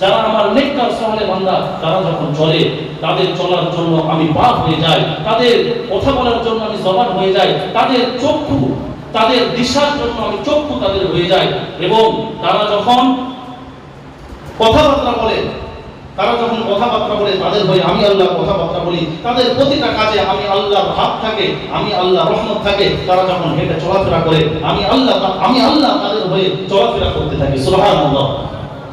যারা আমার নেককার সহলে বান্দা, তারা যখন চলে, তাদের চলার জন্য আমি পাপ হয়ে যাই, তাদের কথা বলার জন্য আমি জবান হয়ে যাই, তাদের চক্ষু, তাদের দিশার জন্য আমি চক্ষু তাদের হয়ে যাই এবং তারা যখন কথাবার্তা বলে, তারা যখন কথাবার্তা বলে, তাদের হয়ে আমি আল্লাহ কথাবার্তা বলি, তাদের প্রতিটা কাজে আমি আল্লাহর হাত থাকে, আমি আল্লাহ রহমত থাকে, তারা যখন হেঁটে চলাফেরা করে, আমি আল্লাহ আমি আল্লাহ তাদের হয়ে চলাফেরা করতে থাকি। সুবহানাল্লাহ।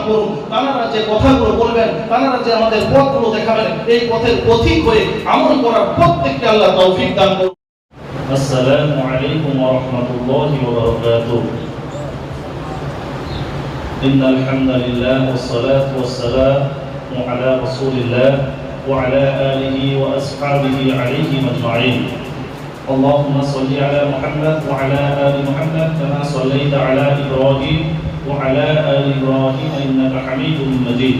করুন তারা যে কথাগুলো বলবেন তারা যে আমাদের পথগুলো দেখাবেন এই পথের পথিক হয়ে আমল করার প্রত্যেককে আল্লাহ তৌফিক দান করুন السلام عليكم ورحمة الله وبركاته إن الحمد لله والصلاة والسلام على رسول الله وعلى آله وأصحابه عليهم أجمعين اللهم صل على محمد وعلى آل محمد كما صليت على إبراهيم وعلى آل إبراهيم إنك حميد مجيد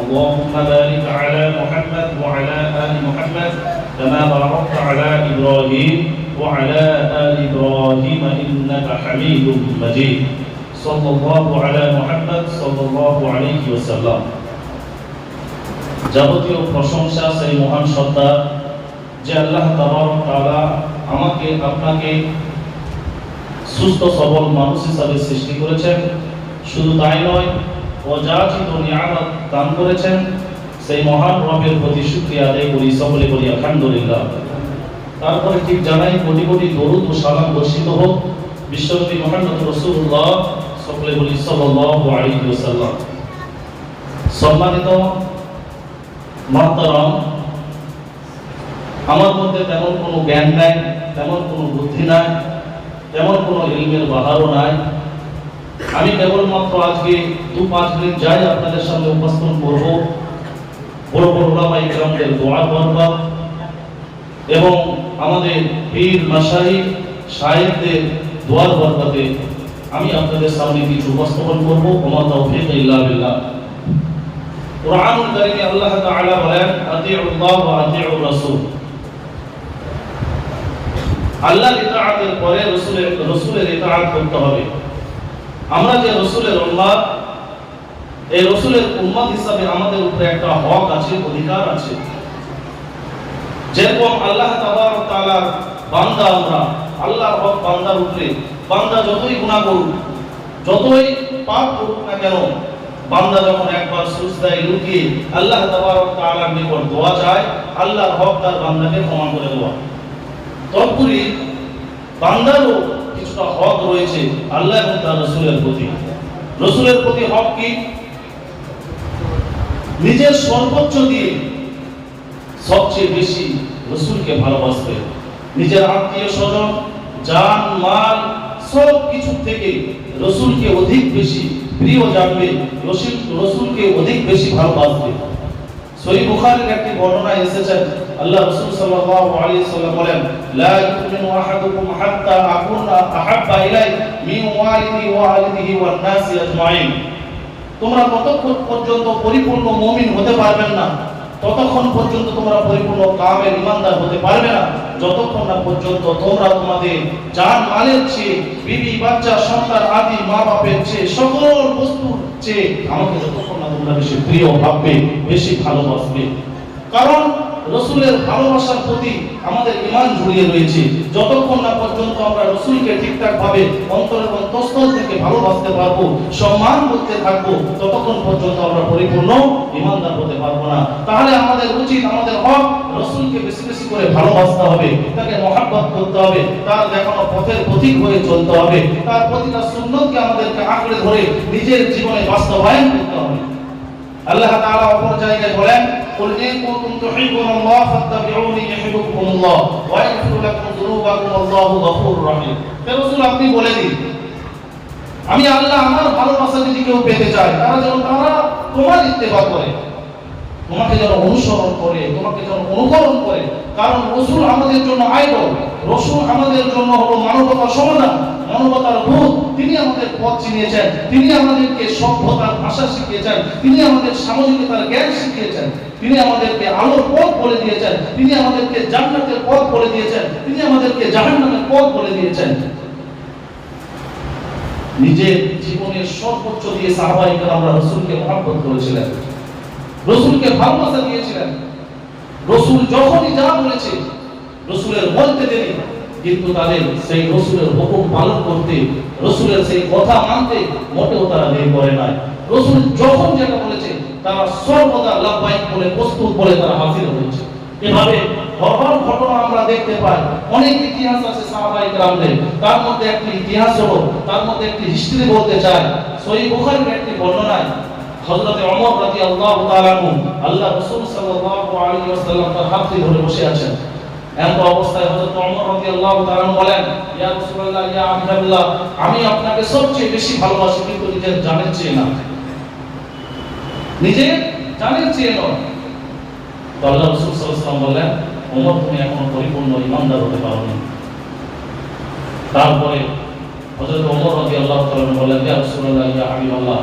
اللهم بارك على محمد وعلى آل محمد كما باركت على إبراهيم وعلى آل إبراهيم إنك حميد مجيد صلى الله على محمد صلى الله عليه وسلم যাবতীয় প্রশংসা সেই মহান সত্তা যে আল্লাহ তাবারক তাআলা আমাকে আপনাকে সুস্থ সবল মানুষ হিসাবে সৃষ্টি করেছেন শুধু তাই নয়, অযাচিত নিয়ামত দান করেছেন সেই মহান রবের প্রতি শুকরিয়া আদায় করি, সকলে বলি আলহামদুলিল্লাহ। তারপরে ঠিক জানাই, কোটি কোটি দরুদ ও সালাম বর্ষিত হোক। বিশ্বনবী মুহাম্মদ রাসূলুল্লাহ, সকলে বলি সাল্লাল্লাহু আলাইহি ওয়াসাল্লাম। সম্মানিত মাহতারাম, আমার মধ্যে তেমন কোনো জ্ঞান নাই, তেমন কোনো বুদ্ধি নাই, তেমন কোনো ইলমের বাহারও নাই। আমি কেবলমাত্র আজকে দু পাঁচ মিনিট যাই আপনাদের সামনে উপস্থাপন করব। বড় বড় ওলামা ইকরামদের দোয়া বরকত এবং আমাদের পীর মাশাইখ শায়েখদের দোয়ার বরকতে আমি আপনাদের সামনে কিছু উপস্থাপন করব। ওমা তাওফীক ইল্লা বিল্লাহ। কোরআনুল কারীমে আল্লাহ তাআলা বলেন, আতিউল্লাহ ওয়া আতিউর রাসূল। আল্লাহর ইতাআতের পরে রাসূলের রাসূলের ইতাআত করতে হবে। আমরা যে রাসূলের উম্মত এই রাসূলের উম্মত হিসাবে আমাদের উপরে একটা হক আছে, অধিকার আছে। যেরকম আল্লাহ তাআলার বান্দা আমরা, আল্লাহর হক বান্দার উপরে, বান্দা যতই গুনাহ করুক, যতই পাপ করুক না কেন, বান্দা যখন একবার লুকিয়ে আল্লাহ তাবারক তাআলার নিকট দোয়া চায়, আল্লাহর হক তার বান্দাকে ক্ষমা করে দেওয়া। তৎপুরি বান্দারও কিছুটা হক রয়েছে আল্লাহ এবং তার রসুলের প্রতি। রসুলের প্রতি হক কি? নিজের সর্বোচ্চ দিয়ে সবচেয়ে বেশি রসুলকে ভালোবাসবে নিজের আত্মীয় স্বজন, জান, মাল, সব কিছু থেকে রসুলকে অধিক বেশি, প্রিয় জানবে, রসুল রসুলকে অধিক বেশি ভালোবাসবে। সহি বুখারীর একটি বর্ণনা এসেছে আল্লাহ রাসূল সাল্লাল্লাহু আলাইহি সাল্লাম বলেন, লা ইউমিনু আহাদুকুম হাত্তা আকুনা আহাব্বা ইলাই মিন ওয়ালিদি ওয়া আলিহি ওয়ান নাসি আজমাইন। তোমরা ততক্ষণ পর্যন্ত পরিপূর্ণ মুমিন হতে পারবেন না। ততক্ষণ পর্যন্ত তোমরা পরিপূর্ণ কামের ইমানদার হতে পারবে না। যতক্ষণ না পর্যন্ত তোমরা তোমাদের যার মালের চেয়ে, বিবি, বাচ্চা, সন্তান আদি, মা বাপের চেয়ে, সকল বস্তুর চেয়ে আমাকে যতক্ষণ না তোমরা বেশি প্রিয়, ভাববে, বেশি ভালোবাসবে। কারণ রসুলের ভালোবাসার প্রতি আমাদের ইমান জড়িয়ে রয়েছে। যতক্ষণ না পর্যন্ত আমরা রসুলকে ঠিকঠাক ভাবে অন্তরের অন্তঃস্থল থেকে ভালোবাসতে পারব, সম্মান করতে থাকব, ততক্ষণ পর্যন্ত আমরা পরিপূর্ণ ইমানদার হতে পারব না। তাহলে আমাদের উচিত, আমাদের হক রসুলকে বেশি বেশি করে ভালোবাসতে হবে, তাকে মহাব্বত করতে হবে, তার দেখানো পথের পথিক হয়ে চলতে হবে, তার প্রতিটা সুন্নতকে আমাদেরকে আঁকড়ে ধরে নিজের জীবনে বাস্তবায়ন করতে হবে। আল্লাহ তাআলা অপর জায়গায় বলেন قل إن كنتم تحبون الله فاتبعوني يحببكم الله ويغفر لكم ذنوبكم والله غفور رحيم হে রাসূল আপনি বলে দিন আমি আল্লাহ আমার ভালোবাসা যদি কেউ পেতে চায় তারা যেন তারা তোমার ইত্তেবা করে তোমাকে যেন অনুসরণ করে তোমাকে যেন অনুকরণ করে কারণ রসুল আমাদের জন্য আইডল রসুল আমাদের জন্য হলো মানবতার সমাধান মানবতার ভূত, তিনি আমাদের পথ চিনিয়েছেন, তিনি আমাদেরকে সভ্যতার ভাষা শিখিয়েছেন, তিনি আমাদের সামাজিকতার জ্ঞান শিখিয়েছেন, তিনি আমাদেরকে আলোর পথ বলে দিয়েছেন, তিনি আমাদেরকে জান্নাতের পথ বলে দিয়েছেন, তিনি আমাদেরকে জাহান্নামের পথ বলে দিয়েছেন। নিজের জীবনের সর্বোচ্চ দিয়ে সাহাবাহিকের আমরা রসুলকে মহাব্বত করেছিলেন, রসুলকে ভালোবাসা দিয়েছিলেন। রসুল যখনই যা বলেছে, রসুলের বলতে দেরি কিন্তু তাদের সেই রসুলের হুকুম পালন করতে, রসুলের সেই কথা মানতে মোটেও তারা দেরি করে নাই। রসুল যখন যেটা বলেছে, তারা সর্বদা লাভবাহিক বলে, প্রস্তুত বলে তারা হাজির হয়েছে। এভাবে ঘটনা আমরা দেখতে পাই। অনেক ইতিহাস আছে সাহাবাই তার মধ্যে একটি ইতিহাস হলো, তার মধ্যে একটি হিস্ট্রি বলতে চাই। সহি বুখারীর একটি বর্ণনায় আল্লাহ তার হাত ধরে বসে আছেন। এমন অবস্থায় রাদিয়াল্লাহু তাআলা বলেন, ইয়া রাসূলুল্লাহ, ইয়া আব্দুল্লাহ আমি আপনাকে সবচেয়ে বেশি ভালোবাসি, কিন্তু নিজের জানের চেয়ে না। নিজের জানের চেয়ে নয়। তো আল্লাহ রাসূল সাল্লাল্লাহু বললেন ওমর তুমি এখনও পরিপূর্ণ ইমানদার হতে পারোনি। তারপরে হযরত ওমর রাদিয়াল্লাহু তাআলা বললেন ইয়া রাসূলুল্লাহ, ইয়া হাবিবাল্লাহ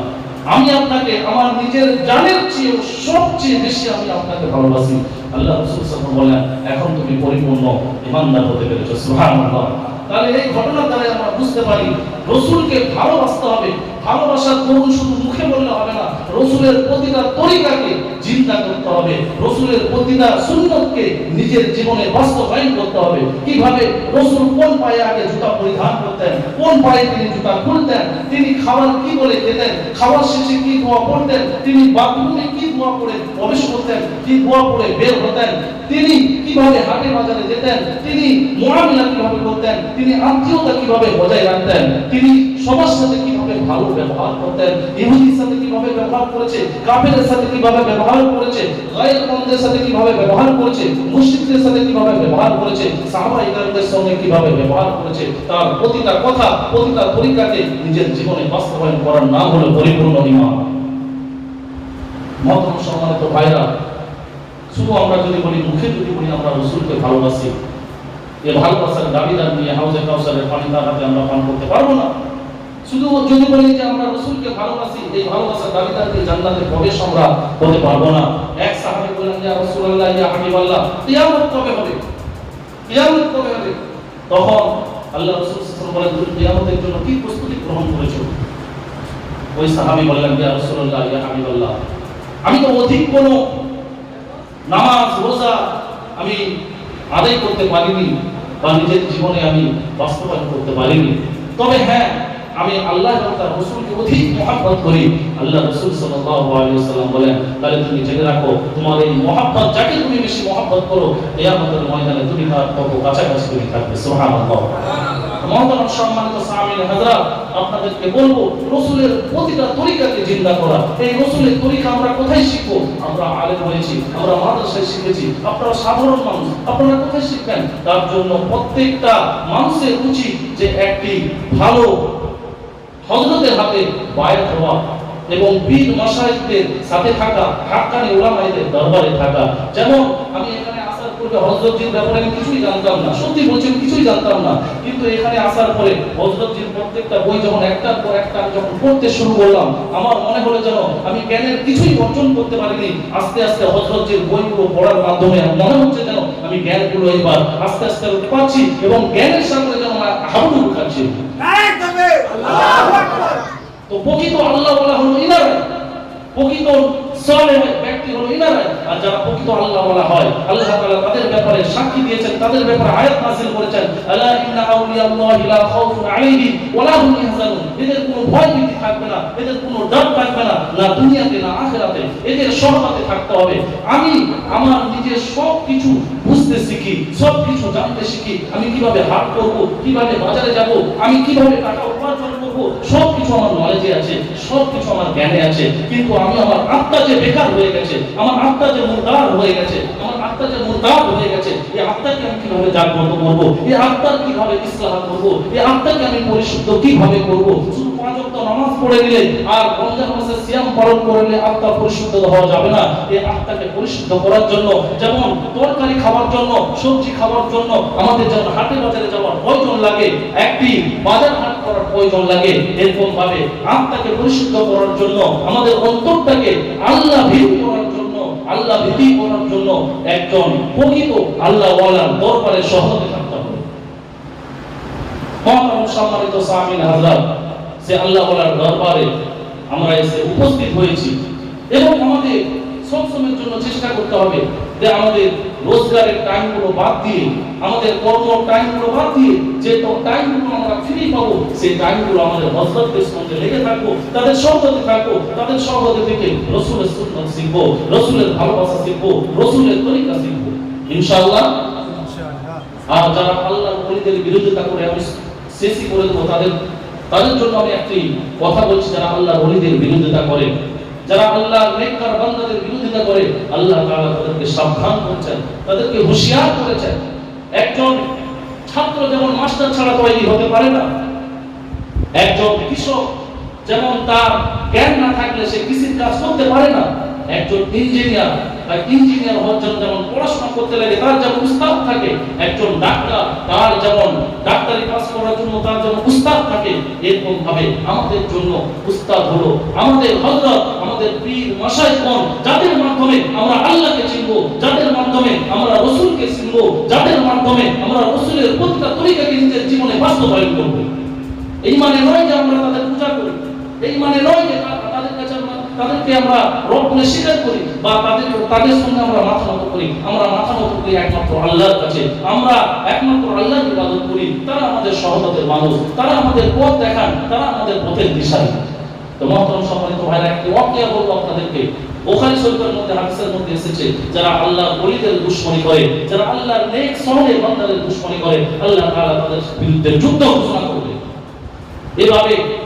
আমি আপনাকে, আমার নিজের জানের চেয়ে সবচেয়ে বেশি আমি আপনাকে ভালোবাসি। আল্লাহ রাসূল সাল্লাল্লাহু বলেন এখন তুমি পরিপূর্ণ ইমানদার হতে পেরেছ, সুবহানাল্লাহ। তাহলে এই ঘটনা দ্বারা আমরা বুঝতে পারি, রসুলকে ভালোবাসতে হবে ভালোবাসার দরুন শুধু মুখে বললে হবে না, রসুলের প্রতিটা তরিকাকে চিন্তা করতে হবে। রসুলের প্রতিটা সুন্নতকে নিজের জীবনে বাস্তবায়ন করতে হবে। কীভাবে রসুল কোন পায়ে আগে জুতা পরিধান করতেন, কোন পায়ে তিনি জুতা খুলতেন, তিনি খাবার কি বলে খেতেন খাওয়ার শেষে কি দোয়া পড়তেন, তিনি বাথরুমে কি দোয়া পড়ে প্রবেশ করতেন, কি দোয়া পড়ে বের হতেন, তিনি কীভাবে হাটে বাজারে যেতেন, তিনি মোয়ামিলা কীভাবে করতেন, তিনি আত্মীয়তা কীভাবে বজায় রাখতেন, তিনি সবার সাথে কীভাবে ভালো ব্যবহার করতেন। ইহুদির সাথে কীভাবে ব্যবহার করেছে? কাফেরের সাথে কীভাবে ব্যবহার করেছে? গায়রবন্দের সাথে কীভাবে ব্যবহার করেছে? মুশরিকদের সাথে কীভাবে ব্যবহার করেছে? সাহাবা ইকরামদের সঙ্গে কীভাবে ব্যবহার করেছে? তার প্রতিটা কথা, প্রতিটা তরিকাকে নিজের জীবনে বাস্তবায়ন করার নাম হলো পরিপূর্ণ ঈমান। মহতরম সম্মানিত ভাইরা, শুধু আমরা যদি বলি, মুখে যদি বলি, আমরা রসুলকে ভালোবাসি। এ ভালোবাসার দাবিদার নিয়ে হাউজে কাউসারের পানি তার হাতে আমরা পান করতে পারব না। শুধু যদি বলি যে আমরা রসুলকে ভালোবাসি, এই ভালোবাসার দাবিদার দিয়ে জান্নাতে প্রবেশ আমরা হতে পারব না। এক সাহাবী বললেন, ইয়া রাসূলুল্লাহ, ইয়া হাবিবাল্লাহ, কিয়ামত কবে হবে? কিয়ামত কবে হবে? তখন আল্লাহ রাসূল সাল্লাল্লাহু আলাইহি ওয়াসাল্লাম কিয়ামতের জন্য কি প্রস্তুতি গ্রহণ করেছ? ওই সাহাবী বললেন, ইয়া রাসূলুল্লাহ, ইয়া হাবিবাল্লাহ, আমি তো অধিক কোনো নামাজ, রোজা আমি আদায় করতে পারিনি বা নিজের জীবনে আমি বাস্তবায়ন করতে পারিনি। তবে হ্যাঁ আমি আল্লাহ এবং তার রসুলকে অধিক মহাব্বত করি। আল্লাহ রসুল ওয়াসাল্লাম বলেন, তাহলে তুমি জেনে রাখো, তোমার এই মহাব্বত, যাকে তুমি বেশি মহাব্বত করো, কিয়ামতের ময়দানে তুমি তার কত কাছাকাছি তুমি থাকবে। সুবহানাল্লাহ। মহতরম সম্মানিত সামিল হাজরাত, আপনাদেরকে বলব, রসুলের প্রতিটা তরিকাকে জিন্দা করা। এই রসুলের তরিকা আমরা কোথায় শিখব? আমরা আলেম হয়েছি, আমরা মাদ্রাসায় শিখেছি, আপনারা সাধারণ মানুষ, আপনারা কোথায় শিখবেন? তার জন্য প্রত্যেকটা মানুষের উচিত যে একটি ভালো হজরতের হাতে বায়াত হওয়া এবং বীর মশাইকদের সাথে থাকা, হাক্কানি উলামাইদের দরবারে থাকা। যেমন আমি এখানে আসার পূর্বে হজরতজির ব্যাপারে আমি কিছুই জানতাম না, সত্যি বলছি কিছুই জানতাম না। কিন্তু এখানে আসার পরে হজরতজির প্রত্যেকটা বই যখন একটার পর একটা আমি যখন পড়তে শুরু করলাম, আমার মনে হলো যেন আমি জ্ঞানের কিছুই অর্জন করতে পারিনি। আস্তে আস্তে হজরতজির বইগুলো পড়ার মাধ্যমে মনে হচ্ছে যেন আমি জ্ঞানগুলো এবার আস্তে আস্তে পাচ্ছি এবং জ্ঞানের সামনে যেন আমার হাবুডুবু খাচ্ছি। তো প্রকৃত আল্লাহ বলা হলো ইনারা। প্রকৃত সলে ব্যক্তি হলো ইনারা। আর যারা প্রকৃত আল্লাহ বলা হয়, আল্লাহ তাআলা তাদের ব্যাপারে সাক্ষী দিয়েছেন, তাদের ব্যাপারে আয়াত নাযিল করেছেন, আলা ইন্না আউলিয়াল্লাহি লা খাউফুন আলাইহিম ওয়া লা হুম ইয়াহজানুন এদের কোনো ভয় ভীতি থাকবে না, এদের কোনো ডর থাকবে না না দুনিয়াতে, না আখিরাতে, এদের সহমতে থাকতে হবে। আমি আমার নিজের সব কিছু বুঝতে শিখি সব কিছু জানতে শিখি, আমি কীভাবে হাট করব, কীভাবে বাজারে যাব, আমি কীভাবে টাকা উপার্জন করব সব কিছু আমার নলেজে আছে সব কিছু আমার জ্ঞানে আছে, কিন্তু আমি আমার আত্মা যে বেকার হয়ে গেছে, আমার আত্মা যে মুরদার হয়ে গেছে, আমার আত্মা যে মুরদার হয়ে গেছে এই আত্মাকে আমি কীভাবে জাগ্রত করব? এই আত্মার কীভাবে ইসলাম করব? এই আত্মাকে আমি পরিশুদ্ধ কীভাবে করব? শুধু পাঁচ ওয়াক্ত নামাজ পড়ে দিলে আর রমজান মাসে সিয়াম পালন করলে আত্মা পরিশুদ্ধ হওয়া যাবে না। এই আত্মাকে পরিশুদ্ধ করার জন্য, যেমন তরকারি খাওয়ার জন্য, সবজি খাওয়ার জন্য আমাদের যেমন হাটে বাজারে যাওয়ার প্রয়োজন লাগে, একটি বাজার হাট করার প্রয়োজন লাগে। এরকম ভাবে আত্মাকে পরিশুদ্ধ করার জন্য আমাদের অন্তরটাকে আল্লাহ ভীতি করার আল্লাহ ভীতি করার জন্য একজন প্রকৃত আল্লাহ দরবারে সহজে থাকতে হবে। সম্মানিত সামিন সে দরবারে আমরা এসে উপস্থিত হয়েছি এবং আমাদের সবসময়ের জন্য চেষ্টা করতে হবে। যে আমাদের রোজগারের টাইমগুলো বাদ দিয়ে আমাদের কর্ম টাইমগুলো বাদ দিয়ে যে টাইমগুলো আমরা ফ্রি পাবো সেই টাইমগুলো আমাদের হজরতের সঙ্গে লেগে থাকব তাদের সহগতে থাকব তাদের সহগতে থেকে রসুলের সুন্নত শিখব রসুলের ভালোবাসা শিখব রসুলের তরিকা শিখব। ইনশাআল্লাহ। আর যারা আল্লাহর ওলিদের বিরোধিতা করে আমি শেষই করে দেবো তাদের তাদের জন্য আমি একটি কথা বলছি যারা আল্লাহর ওলিদের বিরোধিতা করে। যারা আল্লাহ নেককার বান্দাদের বিরোধিতা করে, আল্লাহ তাআলা তাদেরকে সাবধান করেছেন, তাদেরকে হুঁশিয়ার করেছেন। একজন ছাত্র যেমন মাস্টার ছাড়া তৈরি হতে পারে না, একজন কৃষক যেমন তার জ্ঞান না থাকলে সে কৃষির কাজ করতে পারে না একজন ইঞ্জিনিয়ার তার ইঞ্জিনিয়ার হওয়ার জন্য যেমন পড়াশোনা করতে লাগে, তার যেমন উস্তাদ থাকে, একজন ডাক্তার তার যেমন ডাক্তারি পাস করার জন্য তার যেমন উস্তাদ থাকে, এরকম ভাবে আমাদের জন্য উস্তাদ হলো আমাদের হযরত, আমাদের পীর মাশাইখগণ যাদের মাধ্যমে আমরা আল্লাহকে চিনবো, যাদের মাধ্যমে আমরা রসূলকে চিনবো, যাদের মাধ্যমে আমরা রসূলের প্রতিটা তরিকাকে নিজের জীবনে বাস্তবায়ন করব। এই মানে নয় যে আমরা তাদের পূজা করি, এই মানে নয় যে তা- তাদের কাছে আমরা তাদেরকে আমরা রব বলে স্বীকার করি বা তাদের তাদের সঙ্গে আমরা মাথা নত করি। আমরা মাথা নত করি একমাত্র আল্লাহর কাছে। আমরা একমাত্র আল্লাহর ইবাদত করি। তারা আমাদের সহবতের মানুষ। তারা আমাদের পথ দেখান। তারা আমাদের পথের দিশারি। তো মহতরম সম্মানিত ভাইরা, একটি ওয়াকিয়া বলব আপনাদেরকে। বুখারী শরীফের মধ্যে, হাদিসের মধ্যে এসেছে, যারা আল্লাহর ওলিদের দুশমনি করে, যারা আল্লাহর নেক সহলে বান্দাদের দুশমনি করে, আল্লাহ তাআলা তাদের বিরুদ্ধে যুদ্ধ ঘোষণা করবে। এভাবে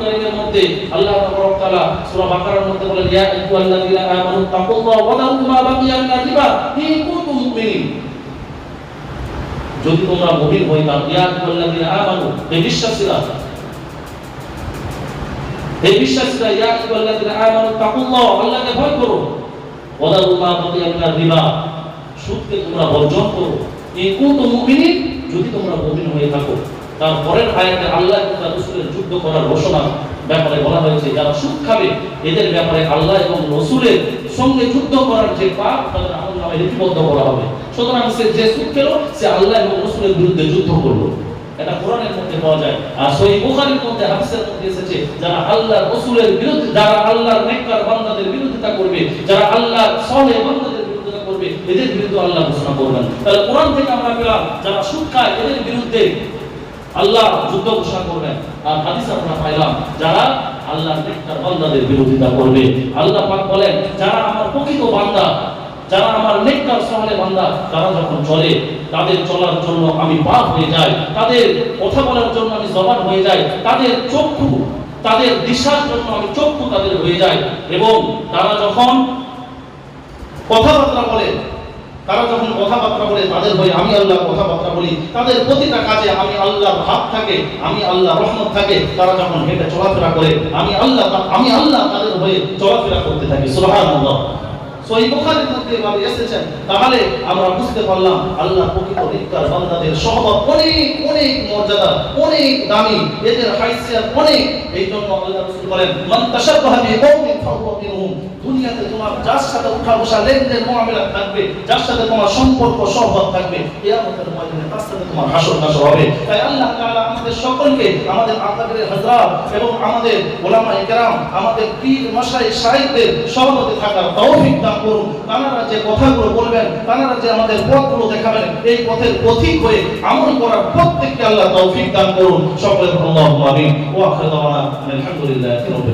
কারীমের মধ্যে আল্লাহ তাবারক তাআলা সূরা বাকারার মধ্যে বলেন, ইয়া আইয়ুহাল্লাযীনা আমানু ওয়া মা বাকিয়া ইন কুনতুম মুমিনিন। যদি তোমরা মুমিন ইয়া আইয়ুহাল্লাযীনা আমানু, হে বিশ্বাসীরা ইয়া আইয়ুহাল্লাযীনা আমানু আল্লাহকে ভয় করো। ওয়া দারু মা বাকিয়া রিবা সুদকে তোমরা বর্জন করো। ইন কুনতুম মুমিনিন, যদি তোমরা মুমিন হয়ে থাকো। তার পরের আয়াতে আল্লাহ এবং রাসূলের যুদ্ধ করার ঘোষণা ব্যাপারে বলা হয়েছে, যারা সুদ খাবে, এদের ব্যাপারে আল্লাহ এবং রসুলের সঙ্গে যুদ্ধ করার যে পাপ, তাদের আমল নামে করা হবে। সুতরাং সে যে সুদ খেলো, সে আল্লাহ এবং রসুলের বিরুদ্ধে যুদ্ধ করল। এটা কোরআনের মধ্যে পাওয়া যায়। আর সহি বুখারীর মধ্যে, হাদিসের মধ্যে এসেছে, যারা আল্লাহর রাসূলের বিরুদ্ধে, যারা আল্লাহর নেককার বান্দাদের বিরোধিতা করবে, যারা আল্লাহর সলে বান্দাদের এদের বিরুদ্ধে আল্লাহ ঘোষণা করবেন। তাহলে কোরআন থেকে আমরা পেলাম, যারা সুদ খায়, এদের বিরুদ্ধে আল্লাহ যুদ্ধ ঘোষণা করবেন আর হাদিস আমরা পাইলাম, যারা আল্লাহর নেককার বান্দাদের বিরোধিতা করবে। আল্লাহ পাক বলেন, যারা আমার প্রকৃত বান্দা, যারা আমার নেককার সহলে বান্দা, তারা যখন চলে, তাদের চলার জন্য আমি পাপ হয়ে যাই, তাদের কথা বলার জন্য আমি জবান হয়ে যাই, তাদের চক্ষু, তাদের দিশার জন্য আমি চক্ষু তাদের হয়ে যাই। এবং তারা যখন কথাবার্তা বলে তারা যখন কথাবার্তা বলে, তাদের হয়ে আমি আল্লাহ কথাবার্তা বলি, তাদের প্রতিটা কাজে আমি আল্লাহর হাত থাকে, আমি আল্লাহ রহমত থাকে, তারা যখন হেঁটে চলাফেরা করে, আমি আল্লাহ আমি আল্লাহ তাদের হয়ে চলাফেরা করতে থাকি। সুবহানাল্লাহ। সহি মধ্যে এভাবে এসেছেন, তাহলে আমরা বুঝতে পারলাম আল্লাহ প্রকৃত বান্দাদের সহবত অনেক অনেক মর্যাদা, অনেক দামি, এদের হাইসিয়াত অনেক। এই জন্য আল্লাহ বলেন, মান তাশাব্বাহা দুনিয়াতে তোমার, যার সাথে উঠা বসা লেনদেন থাকবে, যার সাথে তোমার সম্পর্ক সহবত থাকবে ময়দানে তার সাথে তোমার হাসর নাসর হবে। তাই আল্লাহ তাআলা আমাদের সকলকে, আমাদের আকাবের এবং আমাদের ওলামায়ে আমাদের পীর, মশাই শাইখদের সহবতে থাকার তৌফিক দান দান করুন। তারা যে কথাগুলো বলবেন, তারা যে আমাদের পথগুলো দেখাবেন, এই পথের পথিক হয়ে আমল করার প্রত্যেককে আল্লাহ তৌফিক দান করুন। সকলে আল্লাহ আমিন ওয়া আখিরু দাওয়ানা আলহামদুলিল্লাহি